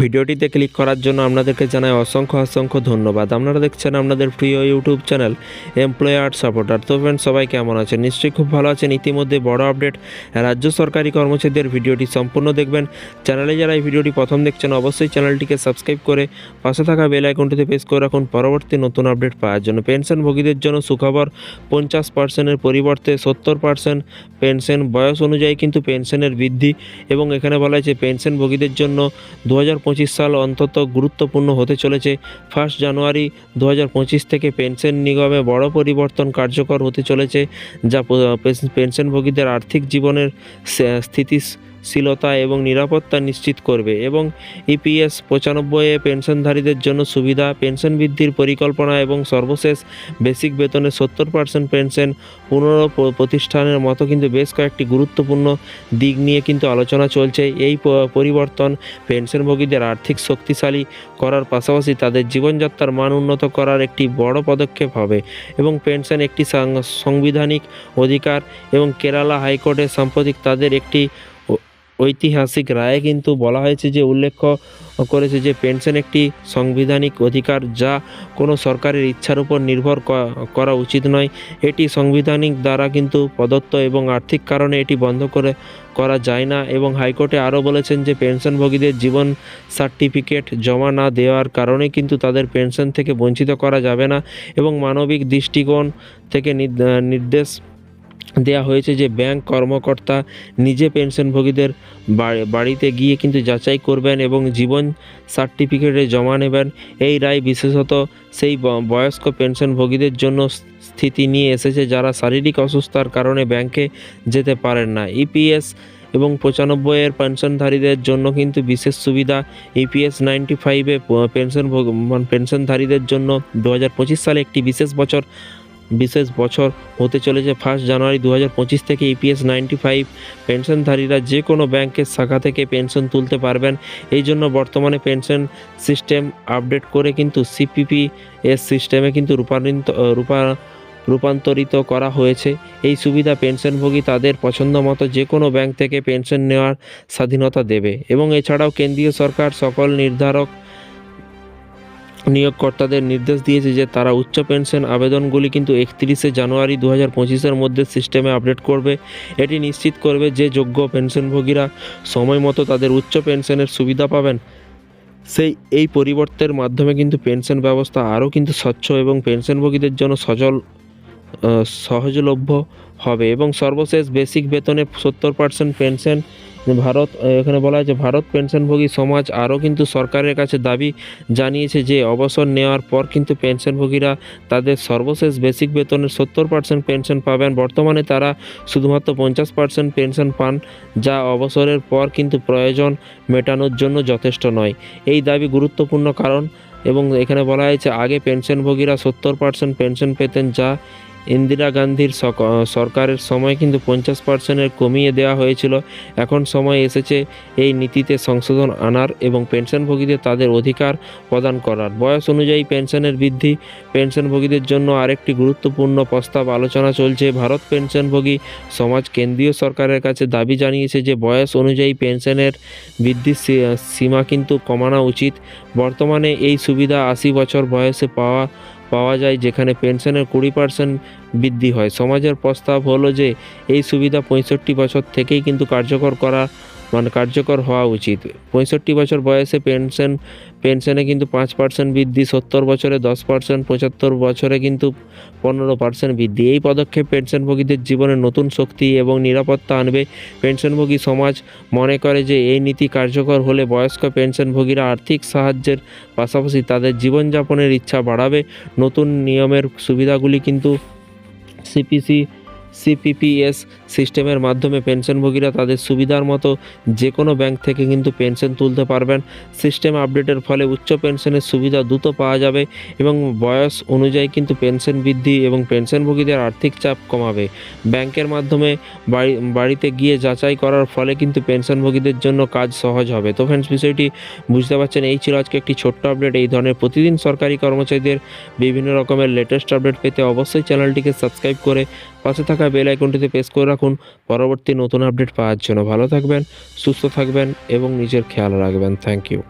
ভিডিওটিতে ক্লিক করার জন্য আপনাদেরকে জানাই অসংখ্য অসংখ্য ধন্যবাদ। আপনারা দেখছেন আপনাদের প্রিয় ইউটিউব চ্যানেল এমপ্লয়ার সাপোর্টার তো ফ্রেন্ড সবাই কেমন আছেন? নিশ্চয়ই খুব ভালো আছেন। ইতিমধ্যে বড় আপডেট, রাজ্য সরকারি কর্মচারীদের ভিডিওটি সম্পূর্ণ দেখবেন। চ্যানেলে যারা এই ভিডিওটি প্রথম দেখছেন, অবশ্যই চ্যানেলটিকে সাবস্ক্রাইব করে পাশে থাকা বেল আইকনটিতে প্রেস করে রাখুন। পরবর্তী নতুন আপডেট পাওয়ার জন্য পেনশনভোগীদের জন্য সুখবর, পঞ্চাশ পার্সেন্টের পরিবর্তে সত্তর পার্সেন্ট পেনশন। বয়স অনুযায়ী কিন্তু পেনশনের বৃদ্ধি এবং এখানে বলা হয়েছে পেনশনভোগীদের জন্য দু হাজার পঁচিশ সাল অন্তত গুরুত্বপূর্ণ হতে চলেছে। ফার্স্ট জানুয়ারি দু হাজার পঁচিশ থেকে পেনশন নিগমে বড় পরিবর্তন কার্যকর হতে চলেছে, যা পেনশনভোগীদের আর্থিক জীবনের সে- স্থিতিশীলতা এবং নিরাপত্তা নিশ্চিত করবে এবং ইপিএস পঁচানব্বই এ পেনশনধারীদের জন্য সুবিধা, পেনশন বৃদ্ধির পরিকল্পনা এবং সর্বশেষ বেসিক বেতনের সত্তর পার্সেন্ট পেনশন পুনঃ প্রতিষ্ঠানের মতো কিন্তু বেশ কয়েকটি গুরুত্বপূর্ণ দিক নিয়ে কিন্তু আলোচনা চলছে। এই পরিবর্তন পেনশনভোগীদের আর্থিক শক্তিশালী করার পাশাপাশি তাদের জীবনযাত্রার মান উন্নত করার একটি বড় পদক্ষেপ হবে এবং পেনশন একটি সাংবিধানিক অধিকার এবং কেরালা হাইকোর্টের সাম্প্রতিক তাদের একটি ঐতিহাসিক রায়ে কিন্তু বলা হয়েছে যে, উল্লেখ করেছে যে, পেনশন একটি সাংবিধানিক অধিকার যা কোনো সরকারের ইচ্ছার উপর নির্ভর করা উচিত নয়। এটি সাংবিধানিক দ্বারা কিন্তু প্রদত্ত এবং আর্থিক কারণে এটি বন্ধ করে, করা যায় না এবং হাইকোর্টে আরও বলেছেন যে, পেনশনভোগীদের জীবন সার্টিফিকেট জমা না দেওয়ার কারণে কিন্তু তাদের পেনশন থেকে বঞ্চিত করা যাবে না এবং মানবিক দৃষ্টিকোণ থেকে নির্দেশ দেওয়া হয়েছে যে ব্যাংক কর্মকর্তা নিজে পেনশনভোগীদের বাড়ি- বাড়িতে গিয়ে কিন্তু যাচাই করবেন এবং জীবন সার্টিফিকেটে জমা নেবেন। এই রায় বিশেষত সেই বয়স্ক পেনশনভোগীদের জন্য স্থিতি নিয়ে এসেছে যারা শারীরিক অসুস্থতার কারণে ব্যাংকে যেতে পারেন না। ইপিএস এবং পঁচানব্বই এর পেনশনধারীদের জন্য কিন্তু বিশেষ সুবিধা। ইপিএস নাইনটি ফাইভে পেনশন পেনশনধারীদের জন্য দু হাজার পঁচিশ সালে একটি বিশেষ বছর বিশেষ বছর হতে চলেছে ফার্স্ট জানুয়ারি দু হাজার পঁচিশ থেকে ইপিএস নাইনটি ফাইভ পেনশনধারীরা যে কোনো ব্যাংকের শাখা থেকে পেনশন তুলতে পারবেন। এই জন্য বর্তমানে পেনশন সিস্টেম আপডেট করে কিন্তু সিপিপি এর সিস্টেমে কিন্তু রূপান্তরিত রূপা, রূপান্তরিত করা হয়েছে। এই সুবিধা পেনশনভোগী তাদের পছন্দ মতো যে কোনো ব্যাংক থেকে পেনশন নেওয়ার স্বাধীনতা দেবে। এবং এছাড়াও কেন্দ্রীয় সরকার সকল নির্ধারক নিয়োগকর্তাদের নির্দেশ দিয়েছে যে তারা উচ্চ পেনশন আবেদনগুলি কিন্তু একত্রিশে জানুয়ারি দু হাজার মধ্যে সিস্টেমে আপডেট করবে। এটি নিশ্চিত করবে যে যোগ্য পেনশনভোগীরা সময় মতো তাদের উচ্চ পেনশনের সুবিধা পাবেন। সেই, এই পরিবর্তনের মাধ্যমে কিন্তু পেনশন ব্যবস্থা আরও কিন্তু স্বচ্ছ এবং পেনশনভোগীদের জন্য সজল সহজলভ্য হবে এবং সর্বশেষ বেসিক বেতনে সত্তর পার্সেন্ট পেনশন ভারত এখানে বলা হয়েছে ভারত পেনশনভোগী সমাজ আরও কিন্তু সরকারের কাছে দাবি জানিয়েছে যে অবসর নেওয়ার পর কিন্তু পেনশনভোগীরা তাদের সর্বশেষ বেসিক বেতনের সত্তর পার্সেন্ট পেনশন পাবেন। বর্তমানে তারা শুধুমাত্র পঞ্চাশ পার্সেন্ট পেনশন পান, যা অবসরের পর কিন্তু প্রয়োজন মেটানোর জন্য যথেষ্ট নয়। এই দাবি গুরুত্বপূর্ণ কারণ এবং এখানে বলা হয়েছে, আগে পেনশনভোগীরা সত্তর পার্সেন্ট পেনশন পেতেন, যা ইন্দিরা গান্ধীর সরকারের সময় কিন্তু পঞ্চাশ পার্সেন্টের কমিয়ে দেওয়া হয়েছিল। এখন সময় এসেছে এই নীতিতে সংশোধন আনার এবং পেনশনভোগীদের তাদের অধিকার প্রদান করার। বয়স অনুযায়ী পেনশনের বৃদ্ধি, পেনশনভোগীদের জন্য আরেকটি গুরুত্বপূর্ণ প্রস্তাব আলোচনা চলছে। ভারত পেনশনভোগী সমাজ কেন্দ্রীয় সরকারের কাছে দাবি জানিয়েছে যে, বয়স অনুযায়ী পেনশনের বৃদ্ধির সীমা কিন্তু কমানো উচিত। বর্তমানে এই সুবিধা আশি বছর বয়সে পাওয়া পাওয়া যায় যেখানে পেনশনের কুড়ি পার্সেন্ট বৃদ্ধি হয়। সমাজের প্রস্তাব হলো যে, এই সুবিধা পঁয়ষট্টি বছর থেকেই কিন্তু কার্যকর করা মানে কার্যকর হওয়া উচিত। পঁয়ষট্টি বছর বয়সে পেনশন, পেনশনে কিন্তু পাঁচ পার্সেন্ট বৃদ্ধি, সত্তর বছরে দশ পার্সেন্ট, পঁচাত্তর বছরে কিন্তু পনেরো পার্সেন্ট বৃদ্ধি। এই পদক্ষেপ পেনশনভোগীদের জীবনে নতুন শক্তি এবং নিরাপত্তা আনবে। পেনশনভোগী সমাজ মনে করে যে এই নীতি কার্যকর হলে বয়স্ক পেনশনভোগীরা আর্থিক সাহায্যের পাশাপাশি তাদের জীবনযাপনের ইচ্ছা বাড়াবে। নতুন নিয়মের সুবিধাগুলি কিন্তু সিপিসি সিপিপিএস সিস্টেমের মাধ্যমে পেনশনভোগীরা তাদের সুবিধার মতো যে কোনো ব্যাংক থেকে কিন্তু পেনশন তুলতে পারবেন। সিস্টেম আপডেটের ফলে উচ্চ পেনশনের সুবিধা দ্রুত পাওয়া যাবে এবং বয়স অনুযায়ী কিন্তু পেনশন বৃদ্ধি এবং পেনশনভোগীদের আর্থিক চাপ কমাবে। ব্যাংকের মাধ্যমে বাড়ি, বাড়িতে গিয়ে যাচাই করার ফলে কিন্তু পেনশনভোগীদের জন্য কাজ সহজ হবে। তো ফ্রেন্ডস বিষয়টি বুঝতে পারছেন, এই ছিল আজকে একটি ছোট্ট আপডেট এই ধরনের প্রতিদিন সরকারি কর্মচারীদের বিভিন্ন রকমের লেটেস্ট আপডেট পেতে অবশ্যই চ্যানেলটিকে সাবস্ক্রাইব করে পাশে থাকা বেল আইকনটিতে প্রেস করে রাখুন। পরবর্তী নতুন আপডেট পাওয়ার জন্য ভালো থাকবেন, সুস্থ থাকবেন এবং নিজের খেয়াল রাখবেন। Thank you